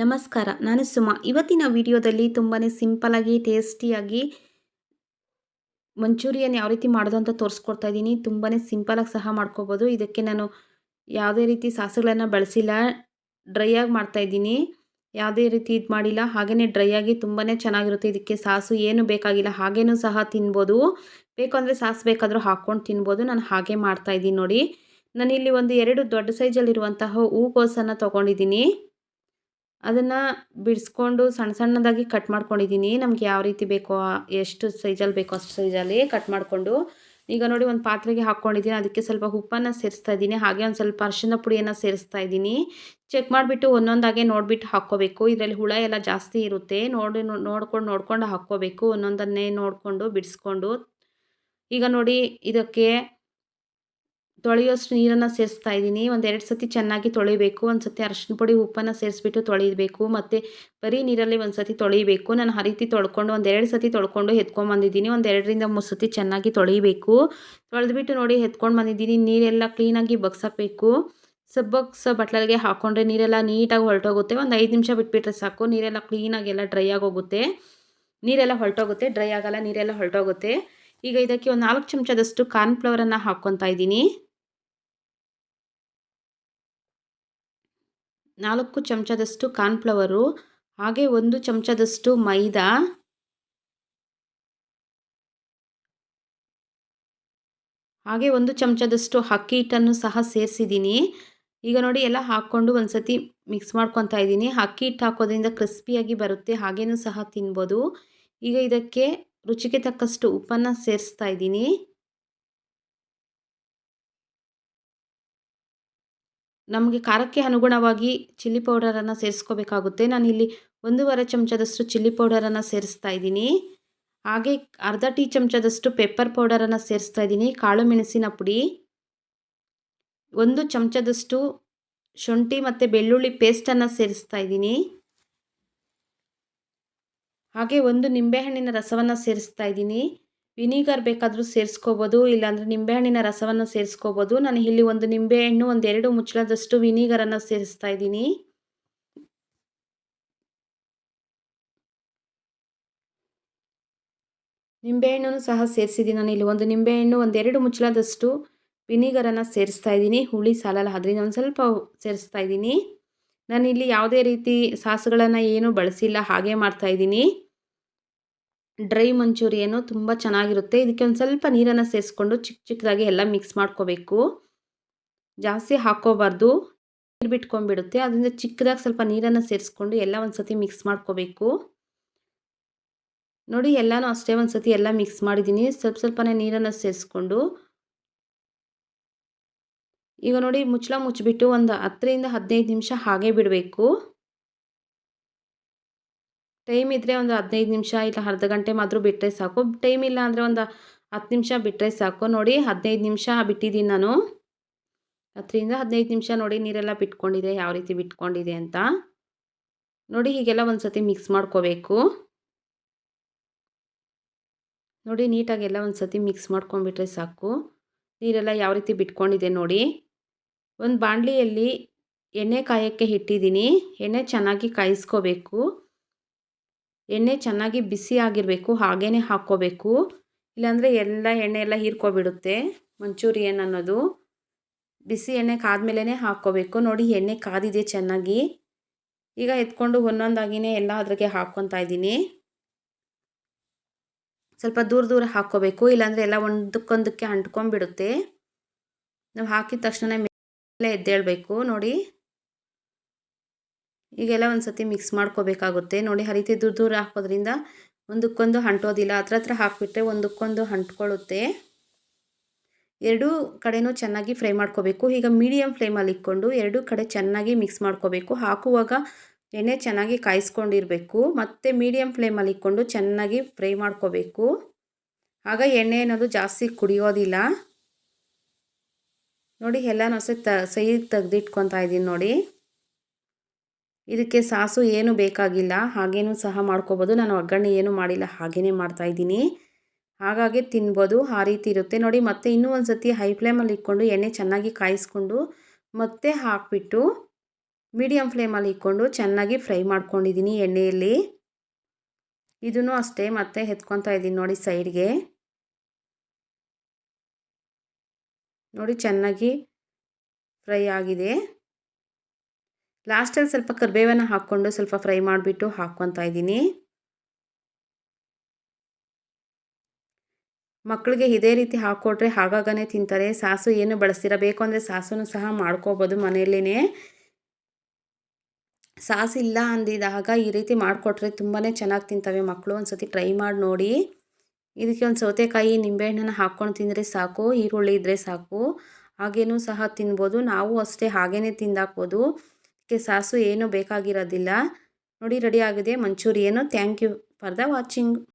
ನಮಸ್ಕಾರ, ನಾನು ಸುಮ. ಇವತ್ತಿನ ವಿಡಿಯೋದಲ್ಲಿ ತುಂಬಾ ಸಿಂಪಲಾಗಿ ಟೇಸ್ಟಿಯಾಗಿ ಮಂಚೂರಿಯನ್ ಯಾವ ರೀತಿ ಮಾಡೋದು ಅಂತ ತೋರಿಸ್ಕೊಡ್ತಾ ಇದ್ದೀನಿ. ತುಂಬಾ ಸಿಂಪಲಾಗಿ ಸಹ ಮಾಡ್ಕೋಬೋದು. ಇದಕ್ಕೆ ನಾನು ಯಾವುದೇ ರೀತಿ ಸಾಸುಗಳನ್ನು ಬಳಸಿಲ್ಲ. ಡ್ರೈಯಾಗಿ ಮಾಡ್ತಾಯಿದ್ದೀನಿ ಯಾವುದೇ ರೀತಿ ಇದು ಮಾಡಿಲ್ಲ. ಹಾಗೆಯೇ ಡ್ರೈಯಾಗಿ ತುಂಬಾ ಚೆನ್ನಾಗಿರುತ್ತೆ ಇದಕ್ಕೆ ಸಾಸು. ಏನು ಬೇಕಾಗಿಲ್ಲ, ಹಾಗೇನೂ ಸಹ ತಿನ್ಬೋದು. ಬೇಕು ಅಂದರೆ ಸಾಸು ಬೇಕಾದರೂ ಹಾಕ್ಕೊಂಡು ತಿನ್ಬೋದು. ನಾನು ಹಾಗೆ ಮಾಡ್ತಾಯಿದ್ದೀನಿ ನೋಡಿ. ನಾನಿಲ್ಲಿ ಒಂದು ಎರಡು ದೊಡ್ಡ ಸೈಜಲ್ಲಿರುವಂತಹ ಹೂಕೋಸನ್ನು ತೊಗೊಂಡಿದ್ದೀನಿ. ಅದನ್ನು ಬಿಡಿಸ್ಕೊಂಡು ಸಣ್ಣ ಸಣ್ಣದಾಗಿ ಕಟ್ ಮಾಡ್ಕೊಂಡಿದ್ದೀನಿ ನಮ್ಗೆ ಯಾವ ರೀತಿ ಬೇಕೋ ಎಷ್ಟು ಸೈಜಲ್ಲಿ ಬೇಕೋ ಅಷ್ಟು ಸೈಜಲ್ಲಿ ಕಟ್ ಮಾಡಿಕೊಂಡು. ಈಗ ನೋಡಿ ಒಂದು ಪಾತ್ರೆಗೆ ಹಾಕ್ಕೊಂಡಿದ್ದೀನಿ ಅದಕ್ಕೆ ಸ್ವಲ್ಪ ಉಪ್ಪನ್ನು ಸೇರಿಸ್ತಾ ಇದ್ದೀನಿ ಹಾಗೆ ಒಂದು ಸ್ವಲ್ಪ ಅರ್ಶಿನ ಪುಡಿಯನ್ನು ಸೇರಿಸ್ತಾ ಇದ್ದೀನಿ ಚೆಕ್ ಮಾಡಿಬಿಟ್ಟು ಒಂದೊಂದಾಗೆ ನೋಡಿಬಿಟ್ಟು ಹಾಕ್ಕೋಬೇಕು. ಇದರಲ್ಲಿ ಹುಳ ಎಲ್ಲ ಜಾಸ್ತಿ ಇರುತ್ತೆ. ನೋಡಿ ನೋಡ್ಕೊಂಡು ನೋಡ್ಕೊಂಡು ಹಾಕ್ಕೋಬೇಕು. ಒಂದೊಂದನ್ನೇ ನೋಡಿಕೊಂಡು ಬಿಡಿಸ್ಕೊಂಡು. ಈಗ ನೋಡಿ ಇದಕ್ಕೆ ತೊಳೆಯೋಷ್ಟು ನೀರನ್ನು ಸೇರಿಸ್ತಾ ಇದ್ದೀನಿ. ಒಂದೆರಡು ಸತಿ ಚೆನ್ನಾಗಿ ತೊಳಿಬೇಕು. ಒಂದು ಸತಿ ಅರಶಿನ ಪುಡಿ, ಉಪ್ಪನ್ನು ಸೇರಿಸ್ಬಿಟ್ಟು ತೊಳಿಬೇಕು. ಮತ್ತು ಬರೀ ನೀರಲ್ಲಿ ಒಂದು ಸತಿ ತೊಳಿಬೇಕು. ನಾನು ಆ ರೀತಿ ತೊಳ್ಕೊಂಡು ಒಂದೆರಡು ಸತಿ ತೊಳ್ಕೊಂಡು ಎತ್ಕೊಂಡ್ಬಂದಿದ್ದೀನಿ ಒಂದು ಎರಡರಿಂದ ಮೂರು ಸತಿ ಚೆನ್ನಾಗಿ ತೊಳಿಬೇಕು. ತೊಳೆದ್ಬಿಟ್ಟು ನೋಡಿ ಎತ್ಕೊಂಡು ಬಂದಿದ್ದೀನಿ. ನೀರೆಲ್ಲ ಕ್ಲೀನಾಗಿ ಬಗ್ಸಬೇಕು. ಸಬ್ಬಗ್ಸ ಬಟ್ಲಲ್ಲಿಗೆ ಹಾಕ್ಕೊಂಡ್ರೆ ನೀರೆಲ್ಲ ನೀಟಾಗಿ ಹೊರಟೋಗುತ್ತೆ ಒಂದು ಐದು ನಿಮಿಷ ಬಿಟ್ಬಿಟ್ರೆ ಸಾಕು. ನೀರೆಲ್ಲ ಕ್ಲೀನಾಗಿ ಎಲ್ಲ ಡ್ರೈ ಆಗೋಗುತ್ತೆ. ನೀರೆಲ್ಲ ಹೊರಟೋಗುತ್ತೆ ಡ್ರೈ ಆಗಲ್ಲ, ನೀರೆಲ್ಲ ಹೊರಟೋಗುತ್ತೆ ಈಗ ಇದಕ್ಕೆ ಒಂದು ನಾಲ್ಕು ಚಮಚದಷ್ಟು ಕಾರ್ನ್ಫ್ಲವರನ್ನು ಹಾಕ್ಕೊತಾ ಇದ್ದೀನಿ. ನಾಲ್ಕು ಚಮಚದಷ್ಟು ಕಾರ್ನ್ಫ್ಲವರು, ಹಾಗೆ ಒಂದು ಚಮಚದಷ್ಟು ಮೈದಾ. ಹಾಗೆ ಒಂದು ಚಮಚದಷ್ಟು ಅಕ್ಕಿ ಹಿಟ್ಟನ್ನು ಸಹ ಸೇರಿಸಿದ್ದೀನಿ. ಈಗ ನೋಡಿ ಎಲ್ಲ ಹಾಕ್ಕೊಂಡು ಒಂದು ಸತಿ ಮಿಕ್ಸ್ ಮಾಡ್ಕೊತಾ ಇದ್ದೀನಿ. ಅಕ್ಕಿ ಹಿಟ್ಟು ಹಾಕೋದ್ರಿಂದ ಕ್ರಿಸ್ಪಿಯಾಗಿ ಬರುತ್ತೆ, ಹಾಗೇನೂ ಸಹ ತಿನ್ಬೋದು. ಈಗ ಇದಕ್ಕೆ ರುಚಿಗೆ ತಕ್ಕಷ್ಟು ಉಪ್ಪನ್ನು ಸೇರಿಸ್ತಾ ಇದ್ದೀನಿ. ನಮಗೆ ಖಾರಕ್ಕೆ ಅನುಗುಣವಾಗಿ ಚಿಲ್ಲಿ ಪೌಡರನ್ನು ಸೇರಿಸ್ಕೋಬೇಕಾಗುತ್ತೆ. ನಾನಿಲ್ಲಿ ಒಂದೂವರೆ ಚಮಚದಷ್ಟು ಚಿಲ್ಲಿ ಪೌಡರನ್ನು ಸೇರಿಸ್ತಾ ಇದ್ದೀನಿ. ಹಾಗೆ ಅರ್ಧ ಟೀ ಚಮಚದಷ್ಟು ಪೆಪ್ಪರ್ ಪೌಡರನ್ನು ಸೇರಿಸ್ತಾ ಇದ್ದೀನಿ. ಕಾಳು ಮೆಣಸಿನ ಪುಡಿ, ಒಂದು ಚಮಚದಷ್ಟು ಶುಂಠಿ ಮತ್ತು ಬೆಳ್ಳುಳ್ಳಿ ಪೇಸ್ಟನ್ನು ಸೇರಿಸ್ತಾ ಇದ್ದೀನಿ. ಹಾಗೆ ಒಂದು ನಿಂಬೆಹಣ್ಣಿನ ರಸವನ್ನು ಸೇರಿಸ್ತಾ ಇದ್ದೀನಿ. ವಿನಿಗರ್ ಬೇಕಾದರೂ ಸೇರಿಸ್ಕೋಬೋದು, ಇಲ್ಲಾಂದರೆ ನಿಂಬೆಹಣ್ಣಿನ ರಸವನ್ನು ಸೇರಿಸ್ಕೋಬೋದು. ನಾನು ಇಲ್ಲಿ ಒಂದು ನಿಂಬೆಹಣ್ಣು ಒಂದೆರಡು ಮುಚ್ಚಳದಷ್ಟು ವಿನಿಗರನ್ನು ಸೇರಿಸ್ತಾ ಇದ್ದೀನಿ. ನಿಂಬೆಹಣ್ಣು ಸಹ ಸೇರಿಸಿದ್ದೀನಿ. ನಾನು ಇಲ್ಲಿ ಒಂದು ನಿಂಬೆಹಣ್ಣು ಒಂದೆರಡು ಮುಚ್ಚಳದಷ್ಟು ವಿನಿಗರನ್ನು ಸೇರಿಸ್ತಾ ಇದ್ದೀನಿ. ಹುಳಿ ಸಾಲಲ್ಲ, ಅದರಿಂದ ಒಂದು ಸ್ವಲ್ಪ ಸೇರಿಸ್ತಾ ಇದ್ದೀನಿ. ಇಲ್ಲಿ ಯಾವುದೇ ರೀತಿ ಸಾಸುಗಳನ್ನು ಏನೂ ಬಳಸಿಲ್ಲ, ಹಾಗೆ ಮಾಡ್ತಾಯಿದ್ದೀನಿ ಡ್ರೈ ಮಂಚೂರಿಯನ್ನು ತುಂಬ ಚೆನ್ನಾಗಿರುತ್ತೆ. ಇದಕ್ಕೆ ಒಂದು ಸ್ವಲ್ಪ ನೀರನ್ನು ಸೇರಿಸ್ಕೊಂಡು ಚಿಕ್ಕ ಚಿಕ್ಕದಾಗಿ ಎಲ್ಲ ಮಿಕ್ಸ್ ಮಾಡ್ಕೋಬೇಕು. ಜಾಸ್ತಿ ಹಾಕ್ಕೋಬಾರ್ದು. ನೀರು ಬಿಟ್ಕೊಂಡ್ಬಿಡುತ್ತೆ. ಅದರಿಂದ ಚಿಕ್ಕದಾಗಿ ಸ್ವಲ್ಪ ನೀರನ್ನು ಸೇರಿಸ್ಕೊಂಡು ಎಲ್ಲ ಒಂದು ಸತಿ ಮಿಕ್ಸ್ ಮಾಡ್ಕೋಬೇಕು. ನೋಡಿ, ಎಲ್ಲನೂ ಅಷ್ಟೇ ಒಂದು ಸತಿ ಎಲ್ಲ ಮಿಕ್ಸ್ ಮಾಡಿದ್ದೀನಿ. ಸ್ವಲ್ಪ ಸ್ವಲ್ಪನೇ ನೀರನ್ನು ಸೇರಿಸ್ಕೊಂಡು. ಈಗ ನೋಡಿ, ಮುಚ್ಚಳ ಮುಚ್ಚಿಬಿಟ್ಟು ಒಂದು ಹತ್ತರಿಂದ ಹದಿನೈದು ನಿಮಿಷ ಹಾಗೆ ಬಿಡಬೇಕು. ಟೈಮ್ ಇದ್ದರೆ ಒಂದು ಹದಿನೈದು ನಿಮಿಷ ಇಲ್ಲ ಅರ್ಧ ಗಂಟೆ ಮಾತ್ರ ಬಿಟ್ಟರೆ ಸಾಕು. ಟೈಮ್ ಇಲ್ಲ ಅಂದರೆ ಒಂದು ಹತ್ತು ನಿಮಿಷ ಬಿಟ್ಟರೆ ಸಾಕು. ನೋಡಿ, ಹದಿನೈದು ನಿಮಿಷ ಬಿಟ್ಟಿದ್ದೀನಿ ನಾನು. ಹತ್ತರಿಂದ ಹದಿನೈದು ನಿಮಿಷ ನೋಡಿ, ನೀರೆಲ್ಲ ಬಿಟ್ಕೊಂಡಿದೆ, ಯಾವ ರೀತಿ ಬಿಟ್ಕೊಂಡಿದೆ ಅಂತ. ನೋಡಿ, ಹೀಗೆಲ್ಲ ಒಂದು ಸತಿ ಮಿಕ್ಸ್ ಮಾಡ್ಕೋಬೇಕು. ನೋಡಿ, ನೀಟಾಗಿ ಎಲ್ಲ ಒಂದು ಸತಿ ಮಿಕ್ಸ್ ಮಾಡ್ಕೊಂಡ್ಬಿಟ್ರೆ ಸಾಕು. ನೀರೆಲ್ಲ ಯಾವ ರೀತಿ ಬಿಟ್ಕೊಂಡಿದೆ ನೋಡಿ. ಒಂದು ಬಾಣಲಿಯಲ್ಲಿ ಎಣ್ಣೆ ಕಾಯೋಕ್ಕೆ ಇಟ್ಟಿದ್ದೀನಿ. ಎಣ್ಣೆ ಚೆನ್ನಾಗಿ ಕಾಯಿಸ್ಕೋಬೇಕು. ಎಣ್ಣೆ ಚೆನ್ನಾಗಿ ಬಿಸಿ ಆಗಿರಬೇಕು ಹಾಗೇ ಹಾಕ್ಕೋಬೇಕು. ಇಲ್ಲಾಂದರೆ ಎಲ್ಲ ಎಣ್ಣೆ ಎಲ್ಲ ಹೀರ್ಕೊಬಿಡುತ್ತೆ ಮಂಚೂರಿಯನ್ ಅನ್ನೋದು. ಬಿಸಿ ಎಣ್ಣೆ ಕಾದ್ಮೇಲೆ ಹಾಕ್ಕೋಬೇಕು. ನೋಡಿ, ಎಣ್ಣೆ ಕಾದಿದೆ ಚೆನ್ನಾಗಿ. ಈಗ ಎತ್ಕೊಂಡು ಒಂದೊಂದಾಗಿಯೇ ಎಲ್ಲ ಅದ್ರಾಗೆ ಹಾಕ್ಕೊತಾ ಇದ್ದೀನಿ. ಸ್ವಲ್ಪ ದೂರ ದೂರ ಹಾಕ್ಕೋಬೇಕು. ಇಲ್ಲಾಂದರೆ ಎಲ್ಲ ಒಂದಕ್ಕೊಂದಕ್ಕೆ ಅಂಟ್ಕೊಂಬಿಡುತ್ತೆ ನಾವು ಹಾಕಿದ ತಕ್ಷಣ ಮೇಲೆ ಎದ್ದೇಳಬೇಕು. ನೋಡಿ. ಈಗೆಲ್ಲ ಒಂದು ಸತಿ ಮಿಕ್ಸ್ ಮಾಡ್ಕೋಬೇಕಾಗುತ್ತೆ. ನೋಡಿ ಹರಿತಿ ದೂರ ದೂರ ಹಾಕೋದ್ರಿಂದ ಒಂದಕ್ಕೊಂದು ಅಂಟೋದಿಲ್ಲ ಹತ್ರ ಹತ್ರ ಹಾಕಿಬಿಟ್ರೆ ಒಂದಕ್ಕೊಂದು ಅಂಟ್ಕೊಳ್ಳುತ್ತೆ ಎರಡೂ ಕಡೆನೂ ಚೆನ್ನಾಗಿ ಫ್ರೈ ಮಾಡ್ಕೋಬೇಕು. ಈಗ ಮೀಡಿಯಮ್ ಫ್ಲೇಮಲ್ಲಿ ಇಟ್ಕೊಂಡು ಎರಡೂ ಕಡೆ ಚೆನ್ನಾಗಿ ಮಿಕ್ಸ್ ಮಾಡ್ಕೋಬೇಕು. ಹಾಕುವಾಗ ಎಣ್ಣೆ ಚೆನ್ನಾಗಿ ಕಾಯಿಸ್ಕೊಂಡಿರಬೇಕು. ಮತ್ತು ಮೀಡಿಯಮ್ ಫ್ಲೇಮಲ್ಲಿ ಇಟ್ಕೊಂಡು ಚೆನ್ನಾಗಿ ಫ್ರೈ ಮಾಡ್ಕೋಬೇಕು. ಆಗ ಎಣ್ಣೆ ಅನ್ನೋದು ಜಾಸ್ತಿ ಕುಡಿಯೋದಿಲ್ಲ. ನೋಡಿ ಎಲ್ಲನೂ ಸಹ ತ ಸೈ ತೆಗೆದಿಟ್ಕೊತಾ ಇದ್ದೀನಿ ನೋಡಿ. ಇದಕ್ಕೆ ಸಾಸು ಏನು ಬೇಕಾಗಿಲ್ಲ, ಹಾಗೇನೂ ಸಹ ಮಾಡ್ಕೋಬೋದು. ನಾನು ಒಗ್ಗರಣೆ ಏನು ಮಾಡಿಲ್ಲ ಹಾಗೇ ಮಾಡ್ತಾಯಿದ್ದೀನಿ ಹಾಗಾಗಿ ತಿನ್ಬೋದು, ಆ ರೀತಿ ಇರುತ್ತೆ. ನೋಡಿ, ಮತ್ತೆ ಇನ್ನೂ ಒಂದು ಸತಿ ಹೈ ಫ್ಲೇಮಲ್ಲಿ ಇಟ್ಕೊಂಡು ಎಣ್ಣೆ ಚೆನ್ನಾಗಿ ಕಾಯಿಸ್ಕೊಂಡು, ಮತ್ತೆ ಹಾಕಿಬಿಟ್ಟು ಮೀಡಿಯಮ್ ಫ್ಲೇಮಲ್ಲಿ ಇಟ್ಕೊಂಡು ಚೆನ್ನಾಗಿ ಫ್ರೈ ಮಾಡ್ಕೊಂಡಿದ್ದೀನಿ ಎಣ್ಣೆಯಲ್ಲಿ. ಇದನ್ನು ಅಷ್ಟೇ ಮತ್ತೆ ಹೆತ್ಕೊತಾ ಇದ್ದೀನಿ ನೋಡಿ ಸೈಡ್ಗೆ. ನೋಡಿ, ಚೆನ್ನಾಗಿ ಫ್ರೈ ಆಗಿದೆ. ಲಾಸ್ಟಲ್ಲಿ ಸ್ವಲ್ಪ ಕರಿಬೇವನ್ನು ಹಾಕ್ಕೊಂಡು ಸ್ವಲ್ಪ ಫ್ರೈ ಮಾಡಿಬಿಟ್ಟು ಹಾಕ್ಕೊತಾ ಇದ್ದೀನಿ. ಮಕ್ಕಳಿಗೆ ಇದೇ ರೀತಿ ಹಾಕ್ಕೊಟ್ರೆ ಹಾಗಾಗನೇ ತಿಂತಾರೆ. ಸಾಸು ಏನು ಬಳಸ್ತಿರಬೇಕು ಅಂದರೆ ಸಾಸನ್ನು ಸಹ ಮಾಡ್ಕೋಬೋದು ಮನೆಯಲ್ಲೇ ಸಾಸು ಇಲ್ಲ ಅಂದಿದಾಗ ಈ ರೀತಿ ಮಾಡಿಕೊಟ್ರೆ ತುಂಬಾ ಚೆನ್ನಾಗಿ ತಿಂತವೆ ಮಕ್ಕಳು ಒಂದು ಸತಿ ಟ್ರೈ ಮಾಡಿ ನೋಡಿ. ಇದಕ್ಕೆ ಒಂದು ಸೌತೆಕಾಯಿ, ನಿಂಬೆಹಣ್ಣನ್ನು ಹಾಕ್ಕೊಂಡು ತಿಂದರೆ ಸಾಕು. ಈರುಳ್ಳಿ ಇದ್ದರೆ ಸಾಕು. ಹಾಗೇನೂ ಸಹ ತಿನ್ಬೋದು. ನಾವು ಅಷ್ಟೇ ಹಾಗೇ ತಿಂದಾಕ್ಬೋದು. ಇದಕ್ಕೆ ಸಾಸು ಏನೂ ಬೇಕಾಗಿರೋದಿಲ್ಲ. ನೋಡಿ ರೆಡಿ ಆಗಿದೆ. ಮಂಚೂರಿಯನ್ನು. Thank you for the watching